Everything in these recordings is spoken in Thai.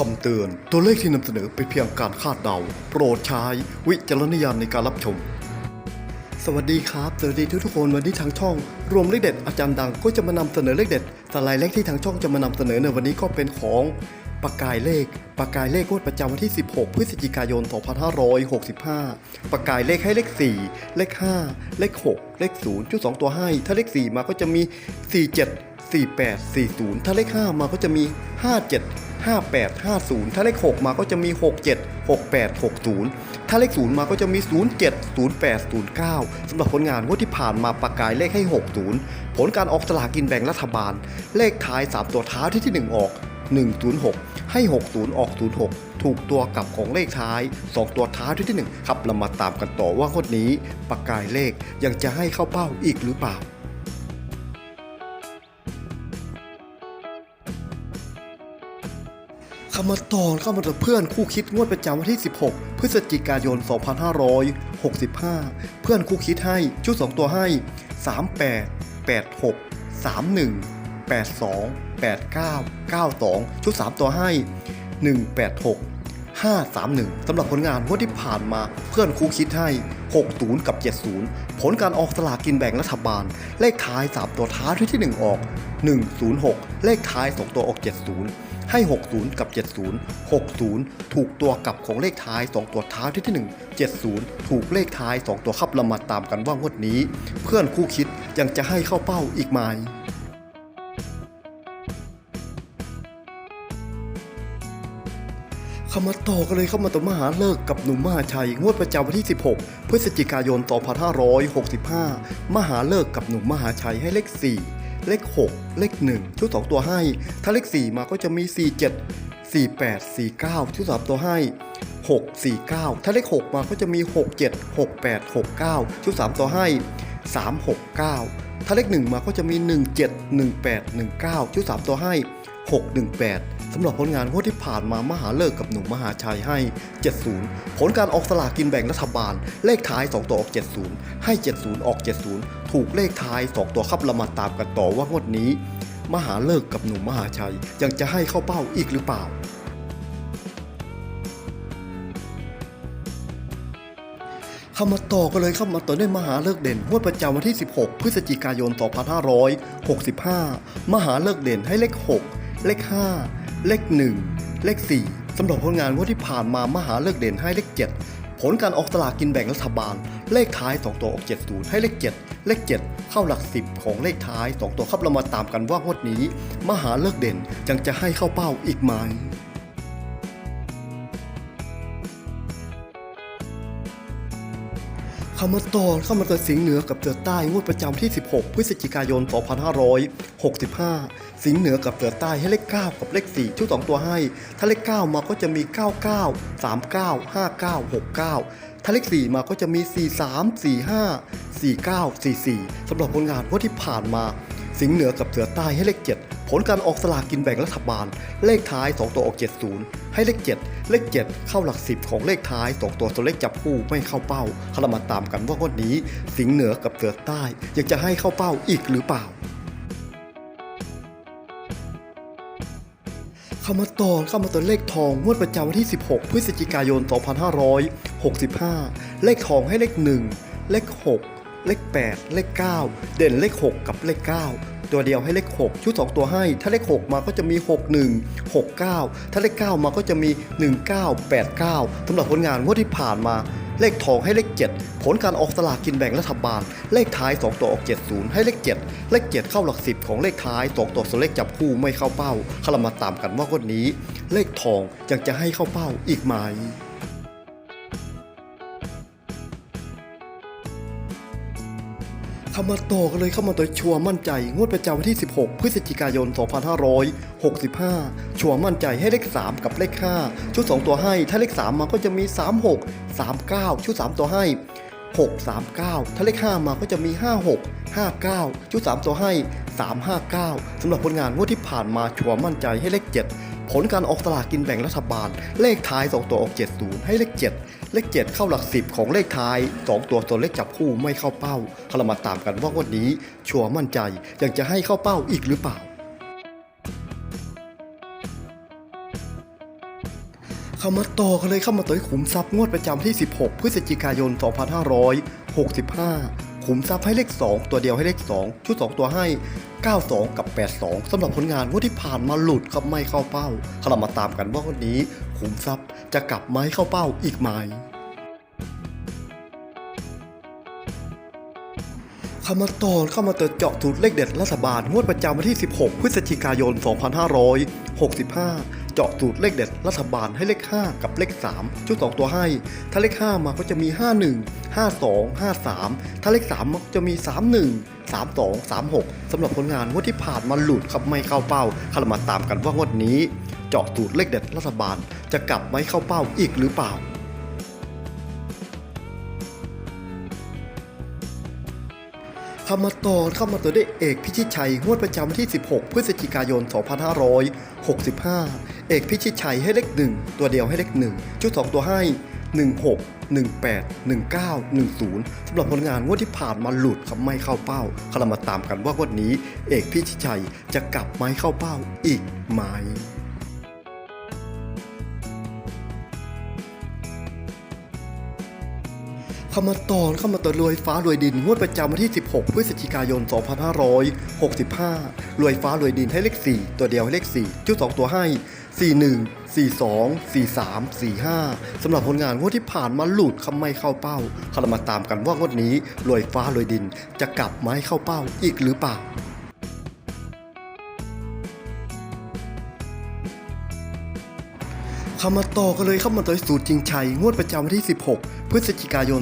คำเตือน ตัวเลขที่นำเสนอเป็นเพียงการคาดเดา โปรดใช้วิจารณญาณในการรับชม สวัสดีครับ สวัสดีทุกทุกคนวันนี้ทางช่อง รวมเลขเด็ดอาจารย์ดังก็จะมานำเสนอเลขเด็ดสไลด์เลขที่ทางช่องจะมานำเสนอในวันนี้ก็เป็นของประกายเลข ประกายเลขงวดประจำวันที่ 16 พฤศจิกายน 2565 ประกายเลขให้เลข 4 เลข 5 เลข 6 เลข0จุด 2 ตัวให้ ถ้าเลข 4 มาก็จะมี 47 48 40 ถ้าเลข 5 มาก็จะมี 57 58 50 ถ้าเลข 6 มาก็จะมี 67 68 60 ถ้าเลข 0 มาก็จะมี 07 08 09สำหรับผลงานงวดที่ผ่านมาประกายเลขให้ 60 ผลการออกสลากินแบ่งรัฐบาล เลขท้าย 3 ตัวท้ายที่ที่ 1 ออก 106 ให้ 60 ออก 06 ถูกตัวกลับของเลขท้าย 2 ตัวท้ายที่ที่ 1 ครับเรามาตามกันต่อว่างวดนี้ประกายเลขยังจะให้เข้าเป้าอีกหรือเปล่า ข้ามาต่อเข้ามาต่อเพื่อนคู่คิดงวดประจำวันที่ 16 พฤศจิกายน 2565 เพื่อนคู่คิดให้ชุด 2 ตัวให้ 38 86 31 82 89 92 ชุด 3 ตัวให้ 186 531 สำหรับผลงานงวดที่ผ่านมาเพื่อนคู่คิดให้ 60 กับ 70 ผลการออกสลากกินแบ่งรัฐบาล เลขท้าย 3 ตัวท้ายที่ 1 ออก 106 เลขท้าย 2 ตัวออก 70 ให้ 60 กับ 70 60 ถูกตัวกลับของเลขท้าย 2 ตัวท้ายที่ที่ 1 70 ถูกเลขท้าย 2 ตัวขับเรามาตามกันว่างวดนี้ เพื่อนคู่คิดยังจะให้เข้าเป้าอีกไหมเข้ามาต่อกันเลยเข้ามาต่อมหาเลิกกับหนุ่มมหาชัย งวดประจำวันที่ 16 พฤศจิกายน 2565 มหาเลิกกับหนุ่มมหาชัยให้เลข 4 เลข 6 เลข 1 ชุด 2 ตัวให้ ถ้าเลข 4 มาก็จะมี 47 48 49 ชุด 3 ตัวให้ 6 49 ถ้าเลข 6 มาก็จะมี 67 68 69 ชุด 3 ตัวให้ 369 ถ้าเลข 1 มาก็จะมี 17 18 19 ชุด 3 ตัวให้ 618สำหรับผลงานงวดที่ผ่านมามหาเลิกกับหนุ่มมหาชัยให้ 70 ผลการออกสลากกินแบ่งรัฐบาล เลขท้าย 2 ตัวออก 70 ให้ 70 ออก 70 ถูกเลขท้าย 2 ตัวขับเรามาตามกันต่อว่างวดนี้ มหาเลิกกับหนุ่มมหาชัยยังจะให้เข้าเป้าอีกหรือเปล่าเข้ามาต่อกันเลยเข้ามาต่อด้วยมหาเลิกเด่นงวดประจำวันที่ 16 พฤศจิกายน 2565 มหาเลิกเด่นให้เลข 6 เลข 5 เลข 1 เลข 4 สำหรับผลงานงวดที่ผ่านมามหาเลิกเด่นให้เลข 7 ผลการออกสลากกินแบ่งรัฐบาล เลขท้าย 2 ตัวออก70ให้เลข 7 เลข 7 เข้าหลัก 10 ของเลขท้าย 2 ตัวครับเรามาตามกันว่างวดนี้ มหาเลิกเด่นยังจะให้เข้าเป้าอีกไหม เข้ามาต่อเข้ามาต่อสิงห์เหนือกับเสือใต้งวดประจำที่ 16 พฤศจิกายน 2565 สิงห์เหนือกับเสือใต้ให้เลข 9 กับเลข 4 ชุด2ตัวให้ ถ้าเลข 9 มาก็จะมี 99 39 59 69 ถ้าเลข 4 มาก็จะมี 43 45 49 44สำหรับผลงานงวดที่ผ่านมา สิงห์เหนือกับเสือใต้ให้เลข 7 ผลการออกสลากกินแบ่งรัฐบาล เลขท้าย 2 ตัวออก 70 ให้เลข 7 เลข 7 เข้าหลัก 10 ของเลขท้าย 2 ตัวตัวเลขจับคู่ไม่เข้าเป้าเรามาตามกันว่างวดนี้ สิงห์เหนือกับเสือใต้ยังจะให้เข้าเป้าอีกหรือเปล่าเข้ามาต่อเข้ามาต่อเลขทองงวดประจำวันที่ 16 พฤศจิกายน 2565 เลขทองให้เลข 1 เลข 6 เลข 8 เลข 9 เด่นเลข 6 กับเลข 9 ตัวเดียวให้เลข 6 ชุด 2 ตัวให้ ถ้าเลข 6 มาก็จะมี 61 69 ถ้าเลข 9 มาก็จะมี 1989สำหรับผลงานงวดที่ผ่านมาเลขทองให้เลข 7 ผลการออกสลากกินแบ่งรัฐบาล เลขท้าย 2 ตัวออก 70 ให้เลข 7 เลข 7 เข้าหลัก10ของเลขท้าย 2 ตัวส่วนเลขจับคู่ไม่เข้าเป้าเรามาตามกันว่างวดนี้ เลขทองยังจะให้เข้าเป้าอีกไหม เข้ามาต่อกันเลยเข้ามาต่อชัวร์มั่นใจงวดประจำวันที่ 16 พฤศจิกายน 2565 ชัวร์มั่นใจให้เลข 3 กับเลข 5 ชุด 2 ตัวให้ ถ้าเลข 3 มาก็จะมี 36 39 ชุด 3 ตัวให้ 639 ถ้าเลข 5 มาก็จะมี 56 59 ชุด 3 ตัวให้ 359สำหรับผลงานงวดที่ผ่านมาชัวร์มั่นใจให้เลข 7 ผลการออกสลากกินแบ่งรัฐบาล เลขท้าย 2 ตัวออก 70 ให้เลข 7 เลข 7 เข้าหลัก 10 ของเลขท้าย 2 ตัวตัวเลขจับคู่ไม่เข้าเป้าเรามาตามกันว่าวันนี้ ชัวร์มั่นใจยังจะให้เข้าเป้าอีกหรือเปล่าเข้ามาต่อกันเลยเข้ามาต่อยขุมทรัพย์งวดประจำที่ 16 พฤศจิกายน 2565 ขุมทรัพย์ให้เลข 2 ตัวเดียวให้เลข 2 ชุด 2 ตัวให้ 92 กับ 82 สำหรับผลงานว่าที่ผ่านมาหลุดครับไม่เข้าเป้าเรามาตามกันว่าวันนี้ขุมทรัพย์จะกลับไม้เข้าเป้าอีกไหมขามาตอนเข้ามาเติเจาะสูตรเลขเด็ดรัฐบาลงวดประจำวันที่ 16 พฤศจิกายน 2565 เจาะสูตรเลขเด็ดรัฐบาลให้เลข 5 กับเลข 3 ชุด 2 ตัวให้ ถ้าเลข 5 มาก็จะมี 51 52 53 ถ้าเลข 3 มันจะมี 31 32 36สำหรับผลงานงวดที่ผ่านมาหลุดครับไม่เข้าเป้าเข้ามาตามกันว่างวดนี้ เจาะสูตรเลขเด็ดรัฐบาลจะกลับไม่เข้าเป้าอีกหรือเปล่า เข้ามาต่อเข้ามาต่อได้เอกพิชิตชัยงวดประจำวันที่ 16 พฤศจิกายน 2565 เอกพิชิตชัยให้เลข1 ตัวเดียวให้เลข1 ชุด 2 ตัวให้ 16 18 19 10สำหรับผลงานงวดที่ผ่านมาหลุดครับไม่เข้าเป้าเรามาตามกันว่างวดนี้ เอกพิชิตชัยจะกลับไม้เข้าเป้าอีกไหม เข้ามาต่อเข้ามาตอนรวยฟ้ารวยดินงวดประจำวันที่ 16 พฤศจิกายน 2565 รวยฟ้ารวยดินให้เลข 4 ตัวเดียวให้เลข4ชุด 2 ตัวให้ 41 42 43 45 สำหรับผลงานงวดที่ผ่านมาหลุดคำไม่เข้าเป้าเรามาตามกันว่างวดนี้รวยฟ้ารวยดินจะกลับไม้เข้าเป้าอีกหรือเปล่า เข้ามาต่อกันเลยเข้ามาต่อสูตรจริงชัย งวดประจำวันที่ 16 พฤศจิกายน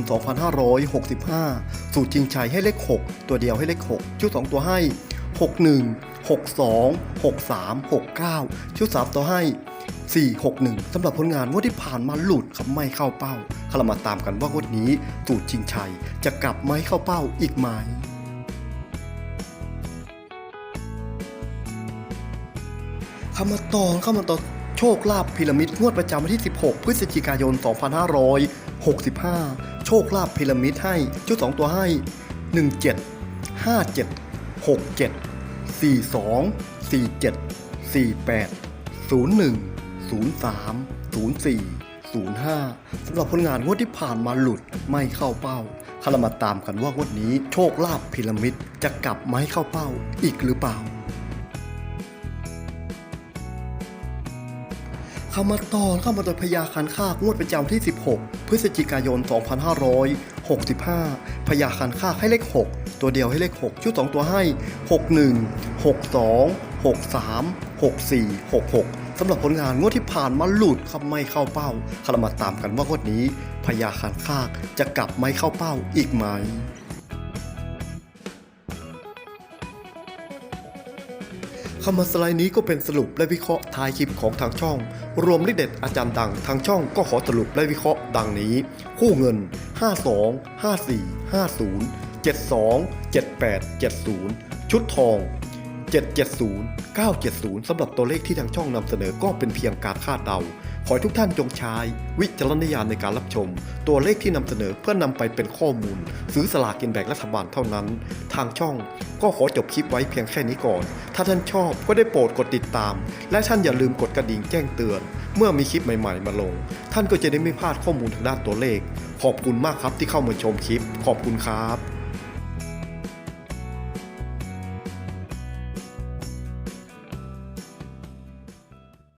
2565 สูตรจริงชัยให้เลข 6 ตัวเดียวให้เลข 6 ชุด 2 ตัวให้ 61 62 63 69 ชุด 3 ตัวให้ 461 สำหรับผลงานงวดที่ผ่านมาหลุดครับไม่เข้าเป้าเรามาตามกันว่างวดนี้สูตรจริงชัยจะกลับไม้เข้าเป้าอีกไหมเข้ามาต่อเข้ามาต่อ โชคลาภพีระมิดงวดประจำวันที่ 16 พฤศจิกายน 2565 โชคลาภพีระมิดให้ชุด 2 ตัวให้ 17 57 67 42 47 48 01 03 04 05 สำหรับผลงานงวดที่ผ่านมาหลุดไม่เข้าเป้าคารามาตามกันว่างวดนี้ โชคลาภพีระมิดจะกลับมาให้เข้าเป้าอีกหรือเปล่า เข้ามาต่อเข้ามาต่อพยาคันคากงวดประจำที่ 16 พฤศจิกายน 2565พยาคันคากให้เลข 6 ตัวเดียวให้เลข 6 ชุด 2 ตัวให้ 61 62 63 64 66สำหรับผลงานงวดที่ผ่านมาหลุดครับไม่เข้าเป้าคารามาตามกันว่างวดนี้พยาคันคากจะกลับไม่เข้าเป้าอีกไหม คำมาสไลด์นี้ก็เป็นสรุปและวิเคราะห์ท้ายคลิปของทางช่อง รวมลิเด็ดอาจารย์ดังทางช่องก็ขอสรุปและวิเคราะห์ดังนี้ คู่เงิน 52 54 50 72 78 70 ชุดทอง 770 970 สำหรับตัวเลขที่ทางช่องนำเสนอก็เป็นเพียงการคาดเดา ขอให้ทุกท่านจงใช้ วิจารณญาณในการรับชม ตัวเลขที่นำเสนอเพื่อนำไปเป็นข้อมูล ซื้อสลากกินแบ่งรัฐบาลเท่านั้น ทางช่องก็ขอจบคลิปไว้เพียงแค่นี้ก่อน ถ้าท่านชอบก็ได้โปรดกดติดตาม และท่านอย่าลืมกดกระดิ่งแจ้งเตือน เมื่อมีคลิปใหม่ ๆ มาลง ท่านก็จะได้ไม่พลาดข้อมูลทางด้านตัวเลข ขอบคุณมากครับที่เข้ามาชมคลิป ขอบคุณครับ